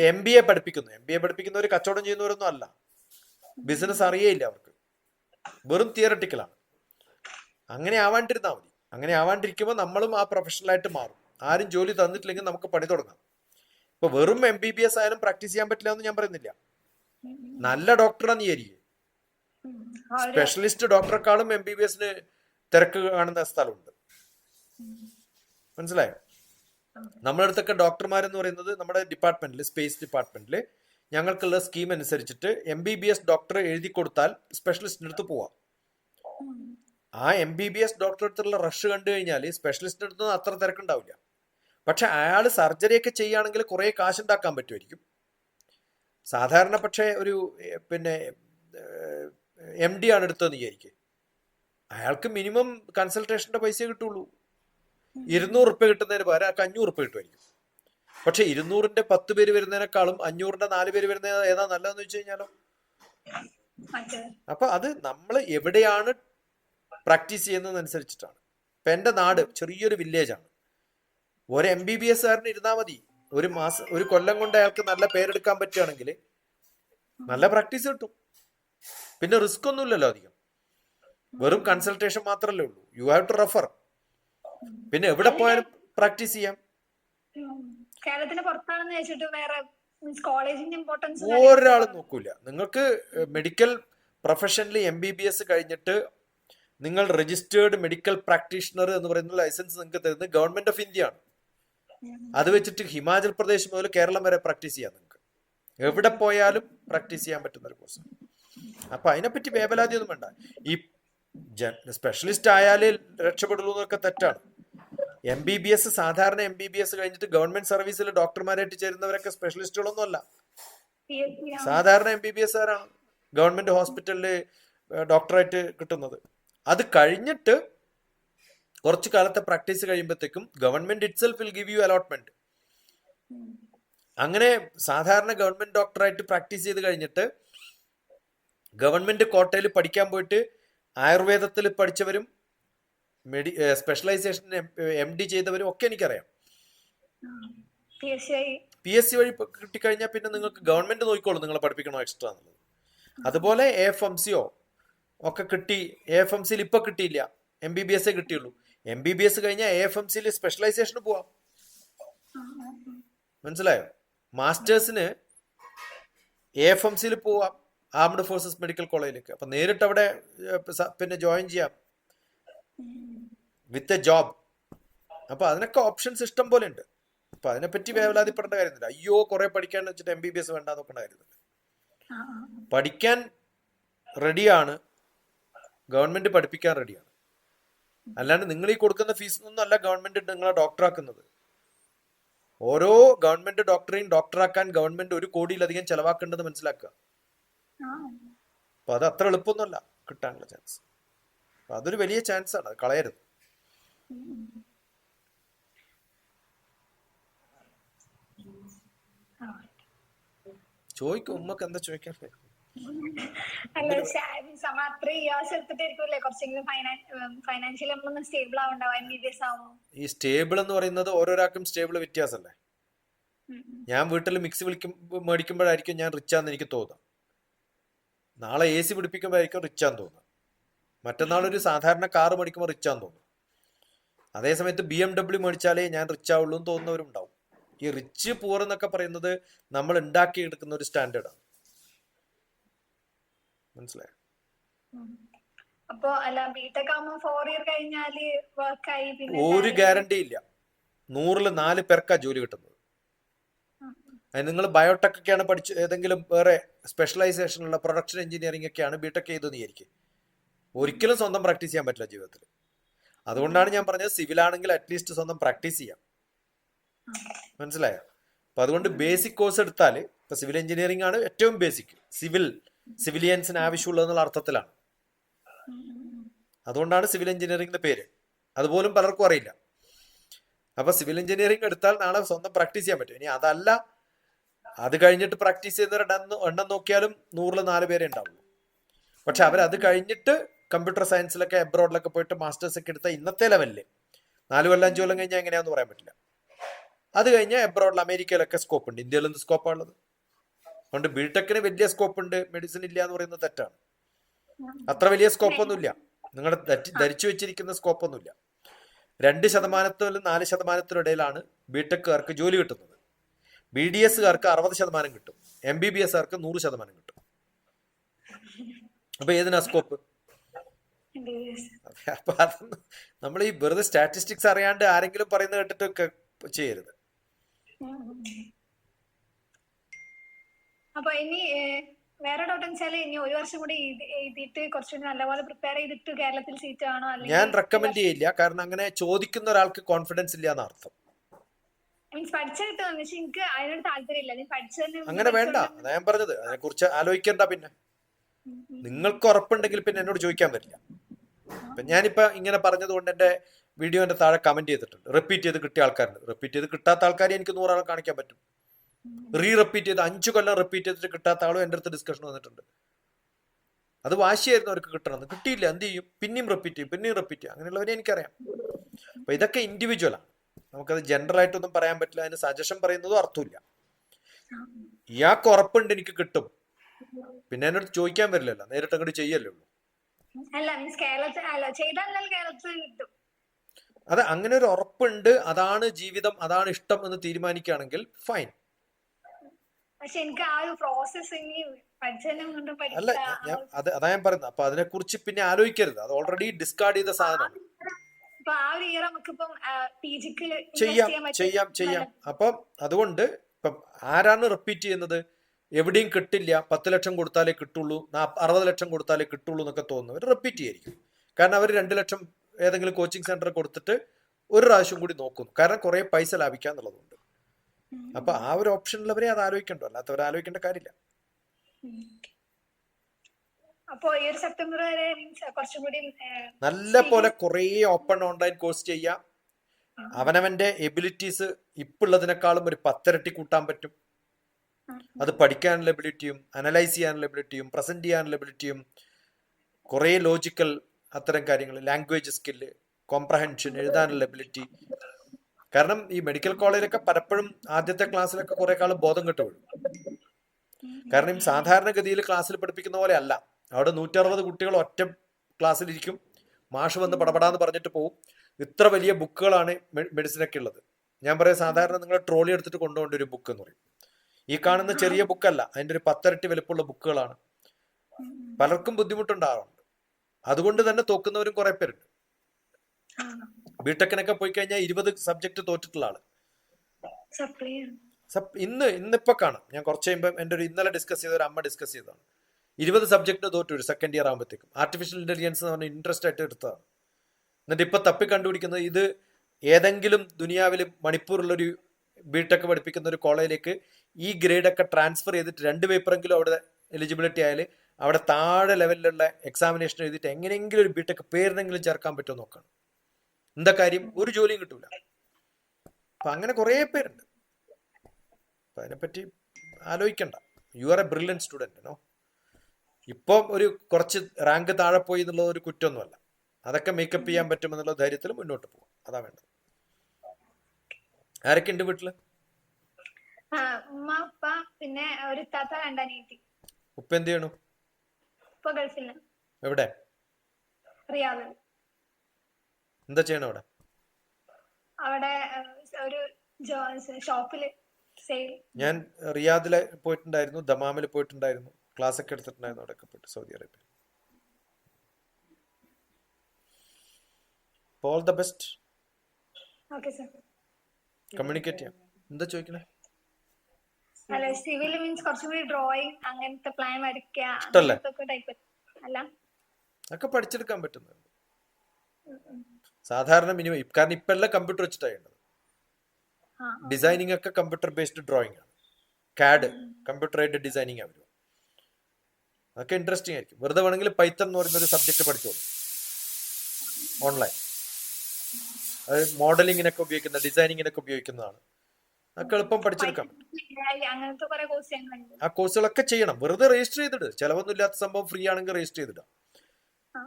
എം ബി എ പഠിപ്പിക്കുന്നു. എം ബി എ പഠിപ്പിക്കുന്നവർ കച്ചവടം ചെയ്യുന്നവരൊന്നും അല്ല. ബിസിനസ് അറിയേയില്ല അവർക്ക്. വെറും തിയറട്ടിക്കലാണ് അങ്ങനെ ആവാണ്ടിരുന്നാൽ മതി. അങ്ങനെ ആവാണ്ടിരിക്കുമ്പോൾ നമ്മളും ആ പ്രൊഫഷണലായിട്ട് മാറും. ആരും ജോലി തന്നിട്ടില്ലെങ്കിൽ നമുക്ക് പണി തുടങ്ങാം. ഇപ്പൊ വെറും എം ബി ബി എസ് ആയാലും പ്രാക്ടീസ് ചെയ്യാൻ പറ്റില്ല എന്ന് ഞാൻ പറയുന്നില്ല. നല്ല ഡോക്ടറാണ് നീ വിചാരിക്കും സ്പെഷ്യലിസ്റ്റ് ഡോക്ടറെക്കാളും എം ബി ബി എസിന് തിരക്ക് കാണുന്ന സ്ഥലമുണ്ട്. മനസ്സിലായോ? നമ്മുടെ അടുത്തൊക്കെ ഡോക്ടർമാരെന്ന് പറയുന്നത് നമ്മുടെ ഡിപ്പാർട്ട്മെന്റിൽ സ്പേസ് ഡിപ്പാർട്ട്മെന്റിൽ ഞങ്ങൾക്കുള്ള സ്കീം അനുസരിച്ചിട്ട് M B B S doctor എഴുതി കൊടുത്താൽ സ്പെഷ്യലിസ്റ്റിന്റെ അടുത്ത് പോവാം. ആ എം ബി ബി എസ് ഡോക്ടറെ അടുത്തുള്ള റഷ് കണ്ടു കഴിഞ്ഞാൽ സ്പെഷ്യലിസ്റ്റ് അടുത്തൊന്നും അത്ര തിരക്കുണ്ടാവില്ല. പക്ഷെ അയാൾ സർജറിയൊക്കെ ചെയ്യുകയാണെങ്കിൽ കുറേ കാശുണ്ടാക്കാൻ പറ്റുമായിരിക്കും. സാധാരണ പക്ഷേ ഒരു പിന്നെ എം ഡി ആണ് എടുത്തതെന്ന് വിചാരിക്കും. അയാൾക്ക് മിനിമം കൺസൾട്ടേഷന്റെ പൈസ കിട്ടുള്ളൂ. ഇരുന്നൂറ് റുപ്യ കിട്ടുന്നതിന് പകരം അയാൾക്ക് അഞ്ഞൂറ് റുപ്യ കിട്ടുമായിരിക്കും. പക്ഷെ ഇരുന്നൂറിന്റെ പത്ത് പേര് വരുന്നതിനേക്കാളും അഞ്ഞൂറിന്റെ നാല് പേര് വരുന്ന ഏതാ നല്ലതെന്ന് വെച്ച് കഴിഞ്ഞാലോ? അപ്പൊ അത് നമ്മൾ എവിടെയാണ് പ്രാക്ടീസ് ചെയ്യുന്നതനുസരിച്ചിട്ടാണ്. ഇപ്പൊ എന്റെ നാട് ചെറിയൊരു വില്ലേജാണ്. ഒരു എം ബി ബി എസ് കാരന് ഇരുന്നാൽ മതി. ഒരു മാസം ഒരു കൊല്ലം കൊണ്ട് അയാൾക്ക് നല്ല പേരെടുക്കാൻ പറ്റുകയാണെങ്കിൽ നല്ല പ്രാക്ടീസ് കിട്ടും. പിന്നെ റിസ്ക് ഒന്നുമില്ലല്ലോ അധികം. വെറും കൺസൾട്ടേഷൻ മാത്രമല്ലേ ഉള്ളൂ. യു ഹാവ് ടു റെഫർ പിന്നെ എവിടെ പോയാലും പ്രാക്ടീസ് ചെയ്യാം. ഉം. കേരളത്തിന് പുറത്താണെന്ന് വെച്ചിട്ട് വേറെ കോളേജിന്റെ ഇമ്പോർട്ടൻസ് ഒരാളും നോക്കൂല. നിങ്ങൾക്ക് മെഡിക്കൽ പ്രൊഫഷനിൽ എം ബി ബി എസ് കഴിഞ്ഞിട്ട് നിങ്ങൾ രജിസ്റ്റേർഡ് മെഡിക്കൽ പ്രാക്ടീഷണർ എന്ന് പറയുന്ന ലൈസൻസ് നിങ്ങൾക്ക് തരുന്നത് ഗവൺമെന്റ് ഓഫ് ഇന്ത്യ ആണ്. അത് വെച്ചിട്ട് ഹിമാചൽ പ്രദേശ് മുതൽ കേരളം വരെ പ്രാക്ടീസ് ചെയ്യാം നിങ്ങൾക്ക്. എവിടെ പോയാലും പ്രാക്ടീസ് ചെയ്യാൻ പറ്റുന്ന ഒരു കോഴ്സ് അപ്പൊ അതിനെപ്പറ്റി വേവലാതി ഒന്നും വേണ്ട. ഈ സ്പെഷ്യലിസ്റ്റ് ആയാലേ രക്ഷപ്പെടുള്ളൂ എന്നൊക്കെ തെറ്റാണ്. എം ബി ബി എസ് സാധാരണ എം ബി ബി എസ് കഴിഞ്ഞിട്ട് ഗവൺമെന്റ് സർവീസിൽ ഡോക്ടർമാരായിട്ട് ചേരുന്നവരൊക്കെ സ്പെഷ്യലിസ്റ്റുകളൊന്നും അല്ല സാധാരണ എം ബി ബി എസ് ആരാണ് ഗവൺമെന്റ് ഹോസ്പിറ്റലിൽ ഡോക്ടറായിട്ട് കിട്ടുന്നത്. അത് കഴിഞ്ഞിട്ട് കുറച്ച് കാലത്തെ പ്രാക്ടീസ് കഴിയുമ്പോഴത്തേക്കും government it self will give you allotment അങ്ങനെ സാധാരണ ഗവൺമെന്റ് ഡോക്ടറായിട്ട് പ്രാക്ടീസ് ചെയ്ത് കഴിഞ്ഞിട്ട് ഗവൺമെന്റ് കോട്ടയിൽ പഠിക്കാൻ പോയിട്ട് ആയുർവേദത്തിൽ പഠിച്ചവരും മെഡി സ്പെഷ്യലൈസേഷൻ എം ഡി ചെയ്തവരും ഒക്കെ എനിക്കറിയാം. പി എസ് സി വഴി കിട്ടിക്കഴിഞ്ഞാൽ പിന്നെ നിങ്ങൾക്ക് ഗവൺമെന്റ് നോക്കിക്കോളൂ നിങ്ങളെ പഠിപ്പിക്കണോ എക്സ്ട്രാ എന്നുള്ളത്. അതുപോലെ എ എഫ് എം സിയോ ഒക്കെ കിട്ടി എ എഫ് എം സിയിൽ ഇപ്പൊ കിട്ടിയില്ല. എം ബി ബി എസ് കിട്ടിയുള്ളൂ. എം ബി ബി എസ് കഴിഞ്ഞാൽ എ എഫ് എം സിയിൽ സ്പെഷ്യലൈസേഷന് പോവാം. മനസ്സിലായോ? മാസ്റ്റേഴ്സിന് എ എഫ് എം സിയിൽ പോവാം ആംഡ് ഫോഴ്സസ് മെഡിക്കൽ കോളേജിലേക്ക് അപ്പൊ നേരിട്ട് അവിടെ പിന്നെ ജോയിൻ ചെയ്യാം. വിത്ത് എ ജോബ് അപ്പൊ അതിനൊക്കെ ഓപ്ഷൻസ് ഇഷ്ടം പോലെ ഉണ്ട്. അപ്പൊ അതിനെപ്പറ്റി വേവലാതിപ്പെടേണ്ട കാര്യമില്ല അയ്യോ കുറെ പഠിക്കാൻ വെച്ചിട്ട് എം ബി ബി എസ് വേണ്ട നോക്കേണ്ട കാര്യമില്ല പഠിക്കാൻ റെഡിയാണ് ഗവൺമെന്റ് പഠിപ്പിക്കാൻ റെഡിയാണ്. അല്ലാണ്ട് നിങ്ങൾ ഈ കൊടുക്കുന്ന ഫീസ് ഒന്നും അല്ല ഗവൺമെന്റ് നിങ്ങളെ ഡോക്ടറാക്കുന്നത് ഓരോ ഗവൺമെന്റ് ഡോക്ടറെയും ഡോക്ടറാക്കാൻ ഗവൺമെന്റ് ഒരു കോടിയിലധികം ചെലവാക്കേണ്ടത് മനസ്സിലാക്കുക. അപ്പൊ അത് അത്ര എളുപ്പമൊന്നുമല്ല കിട്ടാനുള്ള ചാൻസ് അതൊരു വലിയ ചാൻസ് ആണ് അത് കളയരുത്. ചോദിക്കും ഉമ്മക്ക് എന്താ ചോദിക്കാൻ അല്ല മാത്രം ഇയേഴ്സ് എടുത്തിട്ടായിരിക്കുമല്ലേ കുറച്ചെങ്കിലും ഫൈനാൻഷ്യലി നമ്മളൊന്ന് സ്റ്റേബിൾ ആവണ്ടാവും എം ബി ബി എസ് ആവുമ്പോൾ ഈ സ്റ്റേബിൾ എന്ന് പറയുന്നത് ഓരോരാൾക്കും സ്റ്റേബിൾ വ്യത്യാസമല്ലേ. ഞാൻ വീട്ടിൽ മിക്സി വിളിക്കും മേടിക്കുമ്പോഴായിരിക്കും ഞാൻ റിച്ചാന്ന് എനിക്ക് തോന്നുക നാളെ എ സി പിടിപ്പിക്കുമ്പോഴായിരിക്കും റിച്ചാന്ന് തോന്നുക മറ്റന്നാൾ ഒരു സാധാരണ കാർ മേടിക്കുമ്പോൾ റിച്ചാന്ന് തോന്നും. അതേസമയത്ത് ബി എം ഡബ്ല്യു മേടിച്ചാലേ ഞാൻ റിച്ച് ആവുള്ളൂ എന്ന് തോന്നുന്നവരുണ്ടാവും. ഈ റിച്ച് പൂർ എന്നൊക്കെ പറയുന്നത് നമ്മൾ ഉണ്ടാക്കിയെടുക്കുന്ന ഒരു സ്റ്റാൻഡേർഡാണ് മനസ്സിലായോ? അപ്പോ അല്ല ബിടെക് ആവുമ്പോ ഫോർ ഇയർ കഴിഞ്ഞാൽ വർക്കായി പിന്നെ ഒരു ഗ്യാരണ്ടി ഇല്ല. നൂറിൽ നാല് പേർക്കാ ജോലി കിട്ടുന്നത്. അതിന് നിങ്ങൾ ബയോടെക് ഒക്കെയാണ് പഠിച്ച് ഏതെങ്കിലും വേറെ സ്പെഷ്യലൈസേഷനുള്ള പ്രൊഡക്ഷൻ എഞ്ചിനീയറിംഗ് ഒക്കെയാണ് ബിടെക് ചെയ്തെന്ന് വിചാരിക്കും. ഒരിക്കലും സ്വന്തം പ്രാക്ടീസ് ചെയ്യാൻ പറ്റില്ല ജീവിതത്തിൽ അതുകൊണ്ടാണ് ഞാൻ പറഞ്ഞത് സിവിൽ ആണെങ്കിൽ അറ്റ്ലീസ്റ്റ് സ്വന്തം പ്രാക്ടീസ് ചെയ്യാം. മനസ്സിലായോ? അപ്പൊ അതുകൊണ്ട് ബേസിക് കോഴ്സ് എടുത്താൽ ഇപ്പൊ സിവിൽ എഞ്ചിനീയറിംഗ് ആണ് ഏറ്റവും ബേസിക് സിവിൽ സിവിലിയൻസിന് ആവശ്യമുള്ളതെന്നുള്ള അർത്ഥത്തിലാണ്. അതുകൊണ്ടാണ് സിവിൽ എഞ്ചിനീയറിംഗിന്റെ പേര്. അതുപോലും പലർക്കും അറിയില്ല. അപ്പൊ സിവിൽ എഞ്ചിനീയറിംഗ് എടുത്താൽ നാളെ സ്വന്തം പ്രാക്ടീസ് ചെയ്യാൻ പറ്റും. ഇനി അതല്ല അത് കഴിഞ്ഞിട്ട് പ്രാക്ടീസ് ചെയ്തവരുടെ എണ്ണം നോക്കിയാലും നൂറിൽ നാല് പേരെ ഉണ്ടാവുള്ളൂ. പക്ഷെ അവർ അത് കഴിഞ്ഞിട്ട് കമ്പ്യൂട്ടർ സയൻസിലൊക്കെ എബ്രോഡിലൊക്കെ പോയിട്ട് മാസ്റ്റേഴ്സ് ഒക്കെ എടുത്ത ഇന്നത്തെ ലെവലിൽ നാല് കൊല്ലം അഞ്ചു കൊല്ലം കഴിഞ്ഞാൽ എങ്ങനെയാന്ന് പറയാൻ പറ്റില്ല. അത് കഴിഞ്ഞാൽ എബ്രോഡിൽ അമേരിക്കയിലൊക്കെ സ്കോപ്പ് ഉണ്ട്. ഇന്ത്യയിൽ എന്ത് സ്കോപ്പാണ് ഉള്ളത്? അതുകൊണ്ട് ബിടെക്കിന് വലിയ സ്കോപ്പ് ഉണ്ട് മെഡിസിൻ ഇല്ല എന്ന് പറയുന്നത് തെറ്റാണ്. അത്ര വലിയ സ്കോപ്പ് ഒന്നുമില്ല നിങ്ങൾ ധരിച്ചു വെച്ചിരിക്കുന്ന സ്കോപ്പ് ഒന്നുമില്ല രണ്ട് ശതമാനത്തിലും നാല് ശതമാനത്തിനും ഇടയിലാണ് ബിടെക്കുകാർക്ക് ജോലി കിട്ടുന്നത്. ബി ഡി എസ്കാർക്ക് അറുപത് ശതമാനം കിട്ടും. എം ബി ബി എസ്കാർക്ക് നൂറ് ശതമാനം കിട്ടും. അപ്പൊ ഏതിനാ സ്കോപ്പ്. അപ്പൊ അതൊന്നും നമ്മൾ ഈ വെറുതെ സ്റ്റാറ്റിസ്റ്റിക്സ് അറിയാണ്ട് ആരെങ്കിലും പറയുന്നത് കേട്ടിട്ട് ചെയ്യരുത്. അപ്പൊ ഇനി വേറെ ഡൗട്ട് വെച്ചാൽ ഇനി ഒരു വർഷം കൂടി എഴുതി- എഴുതിയിട്ട് കുറച്ചുകൂടി നല്ലപോലെ പ്രിപ്പയർ ചെയ്തിട്ട് കേരളത്തിൽ സീറ്റ് ആണോ അല്ലെങ്കിൽ ഞാൻ റെക്കമെൻഡ് ചെയ്യില്ല. കാരണം അങ്ങനെ ചോദിക്കുന്ന ഒരാൾക്ക് കോൺഫിഡൻസ് ഇല്ല എന്ന അർത്ഥം. മീൻസ് പഠിച്ച കിട്ടുമെന്ന് പക്ഷെ എനിക്ക് അതിനോട് താല്പര്യമില്ല നീ അങ്ങനെ വേണ്ട. അതാ ഞാൻ പറഞ്ഞത്. അതിനെ കുറിച്ച് ആലോചിക്കണ്ട പിന്നെ. നിങ്ങൾക്ക് ഉറപ്പുണ്ടെങ്കിൽ പിന്നെ എന്നോട് ചോദിക്കാൻ പറ്റില്ല അപ്പൊ ഞാനിപ്പോ ഇങ്ങനെ പറഞ്ഞതുകൊണ്ട് എന്റെ വീഡിയോന്റെ താഴെ കമന്റ് ചെയ്തിട്ടുണ്ട്. റിപ്പീറ്റ് ചെയ്ത് കിട്ടിയ ആൾക്കാരുണ്ട്. റിപ്പീറ്റ് ചെയ്ത് കിട്ടാത്ത ആൾക്കാരെ എനിക്ക് നൂറാളെ കാണിക്കാൻ പറ്റും. റീ റിപ്പീറ്റ് ചെയ്ത് അഞ്ചു കൊല്ലം റിപ്പീറ്റ് ചെയ്തിട്ട് കിട്ടാത്ത ആളും എന്റെ അടുത്ത് ഡിസ്കഷൻ വന്നിട്ടുണ്ട്. അത് വാശിയായിരുന്നു അവർക്ക് കിട്ടണമെന്ന് കിട്ടിയില്ല എന്ത് ചെയ്യും? പിന്നെയും റിപ്പീറ്റ് ചെയ്യും പിന്നെയും റിപ്പീറ്റ് ചെയ്യും. അങ്ങനെയുള്ളവരെ എനിക്കറിയാം. അപ്പൊ ഇതൊക്കെ ഇൻഡിവിജ്വലാണ് നമുക്കത് ജനറൽ ആയിട്ടൊന്നും പറയാൻ പറ്റില്ല. അതിന് സജഷൻ പറയുന്നതും അർത്ഥമില്ല. ഇയാൾക്ക് ഉറപ്പുണ്ട് എനിക്ക് കിട്ടും. പിന്നെ എന്നോട് ചോദിക്കാൻ വരില്ലല്ലോ. നേരിട്ട് അങ്ങോട്ട് ചെയ്യല്ലേ ഉള്ളൂ. അത് അങ്ങനെ ഒരു ഉറപ്പുണ്ട്. അതാണ് ജീവിതം അതാണ് ഇഷ്ടം എന്ന് തീരുമാനിക്കുകയാണെങ്കിൽ ഫൈൻ പക്ഷെ എനിക്ക് ആ ഒരു പ്രോസസ്സിങ് അല്ല ഞാൻ അത് അതാ ഞാൻ പറയുന്നത് അപ്പൊ അതിനെക്കുറിച്ച് പിന്നെ ആലോചിക്കരുത്. അത് ഓൾറെഡി ഡിസ്കാർഡ് ചെയ്ത സാധനമാണ്. ചെയ്യാം ചെയ്യാം ചെയ്യാം. അപ്പം അതുകൊണ്ട് ഇപ്പം ആരാണ് റിപ്പീറ്റ് ചെയ്യുന്നത്? എവിടെയും കിട്ടില്ല. പത്ത് ലക്ഷം കൊടുത്താലേ കിട്ടുള്ളൂ. അറുപത് ലക്ഷം കൊടുത്താലേ കിട്ടുള്ളൂ എന്നൊക്കെ തോന്നുന്നവർ റിപ്പീറ്റ് ചെയ്യായിരിക്കും. കാരണം അവർ രണ്ട് ലക്ഷം ഏതെങ്കിലും കോച്ചിങ് സെന്റർ കൊടുത്തിട്ട് ഒരു പ്രാവശ്യം കൂടി നോക്കുന്നു. കാരണം കുറെ പൈസ ലാഭിക്കുക എന്നുള്ളതുകൊണ്ട് അപ്പൊ ആ ഒരു ഓപ്ഷനിലുള്ളവരെ അത് ആലോചിക്കണ്ടോ? അല്ലാത്തവർ ആലോചിക്കേണ്ട കാര്യമില്ല. നല്ലപോലെ ഈ ഒരു സെപ്റ്റംബർ വരെ മീൻസ് കുറച്ചും കൂടി നല്ല പോലെ കുറേ ഓപ്പൺ ഓൺലൈൻ കോഴ്സ് ചെയ്യാം. അവനവന്റെ എബിലിറ്റീസ് ഇപ്പുള്ളതിനേക്കാളും ഒരു പത്തിരട്ടി കൂട്ടാൻ പറ്റും. അത് പഠിക്കാനുള്ള എബിലിറ്റിയും അനലൈസ് ചെയ്യാനുള്ള എബിലിറ്റിയും പ്രസന്റ് ചെയ്യാനുള്ള എബിലിറ്റിയും കുറേ ലോജിക്കൽ അത്തരം കാര്യങ്ങൾ ലാംഗ്വേജ് സ്കില്ല് കോംപ്രഹെൻഷൻ എഴുതാനുള്ള എബിലിറ്റി കാരണം ഈ മെഡിക്കൽ കോളേജിലൊക്കെ പലപ്പോഴും ആദ്യത്തെ ക്ലാസ്സിലൊക്കെ കുറെ കാലം ബോധം കിട്ടുള്ളൂ കാരണം സാധാരണഗതിയിൽ ക്ലാസ്സിൽ പഠിപ്പിക്കുന്ന പോലെ അല്ല. അവിടെ നൂറ്ററുപത് കുട്ടികൾ ഒറ്റ ക്ലാസ്സിലിരിക്കും. മാഷ് വന്ന് പടപടാന്ന് പറഞ്ഞിട്ട് പോകും ഇത്ര വലിയ ബുക്കുകളാണ് മെഡിസിനൊക്കെ ഉള്ളത്. ഞാൻ പറയാം സാധാരണ നിങ്ങൾ ട്രോളി എടുത്തിട്ട് കൊണ്ടുപോകേണ്ട ഒരു ബുക്ക് എന്ന് പറയും. ഈ കാണുന്ന ചെറിയ ബുക്കല്ല അതിന്റെ ഒരു പത്തരട്ടി വലിപ്പമുള്ള ബുക്കുകളാണ്. പലർക്കും ബുദ്ധിമുട്ടുണ്ടാവാറുണ്ട്. അതുകൊണ്ട് തന്നെ തോക്കുന്നവരും കുറെ പേരുണ്ട്. ബിടെക്കിനൊക്കെ പോയി കഴിഞ്ഞാൽ ഇരുപത് സബ്ജക്ട് തോറ്റിട്ടുള്ള ആൾ ഇന്ന് ഇന്നിപ്പോ കാണാം. ഞാൻ കുറച്ച് കഴിയുമ്പോൾ എന്റെ ഒരു ഇന്നലെ ഡിസ്കസ് ചെയ്ത ഒരു അമ്മ ഡിസ്കസ് ചെയ്തതാണ്. ഇരുപത് സബ്ജക്ട് തോറ്റു ഒരു സെക്കൻഡ് ഇയർ ആകുമ്പോഴത്തേക്കും ആർട്ടിഫിഷ്യൽ ഇന്റലിജൻസ് എന്ന് പറഞ്ഞ ഇൻട്രസ്റ്റ് ആയിട്ട് എടുത്തതാണ്. എന്നിട്ട് ഇപ്പൊ തപ്പി കണ്ടുപിടിക്കുന്നത് ഇത് ഏതെങ്കിലും ദുനിയാവിൽ മണിപ്പൂറിലൊരു ബിടെക് പഠിപ്പിക്കുന്ന ഒരു കോളേജിലേക്ക് ഈ ഗ്രേഡ് ഒക്കെ ട്രാൻസ്ഫർ ചെയ്തിട്ട് രണ്ട് പേപ്പറെങ്കിലും അവിടെ എലിജിബിലിറ്റി ആയാൽ അവിടെ താഴെ ലെവലിലുള്ള എക്സാമിനേഷൻ എഴുതിയിട്ട് എങ്ങനെയെങ്കിലും ഒരു ബിടെക് പേരിനെങ്കിലും ചേർക്കാൻ പറ്റുമോ നോക്കണം. എന്താ കാര്യം? ഒരു ജോലിയും കിട്ടൂല. അപ്പൊ അങ്ങനെ കുറെ പേരുണ്ട്. അപ്പൊ അതിനെപ്പറ്റി ആലോചിക്കണ്ട. You are a brilliant student no ഇപ്പം ഒരു കുറച്ച് റാങ്ക് താഴെ പോയി എന്നുള്ളത് ഒരു കുറ്റമൊന്നുമല്ല. അതൊക്കെ മേക്കപ്പ് ചെയ്യാൻ പറ്റുമെന്നുള്ള ധൈര്യത്തിൽ മുന്നോട്ട് പോകും അതാ വേണ്ടത്. ആരൊക്കെ ഉണ്ട് വീട്ടിൽ? പിന്നെ ഒരു താത്ത രണ്ടനിയത്തി ഉപ്പ എന്ത് ചെയ്യണു? എവിടെ? റിയാദ് എന്താ ചെയ്യണം അവിടെ? അവിടെ ഒരു ഷോപ്പിൽ ഷോപ്പിൽ സെയിൽ. ഞാൻ റിയാദിൽ പോയിട്ടുണ്ടായിരുന്നു ദമാമിൽ പോയിട്ടുണ്ടായിരുന്നു ക്ലാസ് ഒക്കെ എടുത്തിട്ടുണ്ടായിരുന്നു അവിടെ പോയിട്ട് Saudi Arabia. All the best okay sir communicate ചെയ്യാം. എന്താ ചോദിക്കണേ? അല്ല സിവിൽ മീൻസ് കുറച്ചും കൂടി ഡ്രോയിങ് അങ്ങനത്തെ പ്ലാൻ വരയ്ക്കുക അല്ല? ഒക്കെ പഠിച്ചെടുക്കാൻ പറ്റുന്നത്. സാധാരണ മിനിമം കാരണം ഇപ്പൊ എല്ലാം കമ്പ്യൂട്ടർ വെച്ചിട്ടാണ് ഡിസൈനിങ് ഒക്കെ കമ്പ്യൂട്ടർ ബേസ്ഡ് ഡ്രോയിങ് ആണ്. കാഡ് കമ്പ്യൂട്ടർ ആയിട്ട് ഡിസൈനിങ് ആണ് അതൊക്കെ ഇൻട്രസ്റ്റിംഗ് ആയിരിക്കും. വെറുതെ വേണമെങ്കിൽ പൈത്തൺ എന്ന് പറയുന്ന ഒരു സബ്ജക്ട് പഠിച്ചോളൂ. ഓൺലൈൻ അത് മോഡലിങ്ങിനൊക്കെ ഉപയോഗിക്കുന്ന ഡിസൈനിങ്ങിനൊക്കെ ഉപയോഗിക്കുന്നതാണ്. അതൊക്കെ എളുപ്പം പഠിച്ചെടുക്കാം പറ്റും. ആ കോഴ്സുകളൊക്കെ ചെയ്യണം. വെറുതെ രജിസ്റ്റർ ചെയ്തിട്ട് ചിലവൊന്നും ഇല്ലാത്ത സംഭവം ഫ്രീ ആണെങ്കിൽ രജിസ്റ്റർ ചെയ്തിടാം. ആ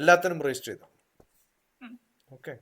എല്ലാത്തിനും രജിസ്റ്റർ ചെയ്താൽ ഉം. ഓക്കെ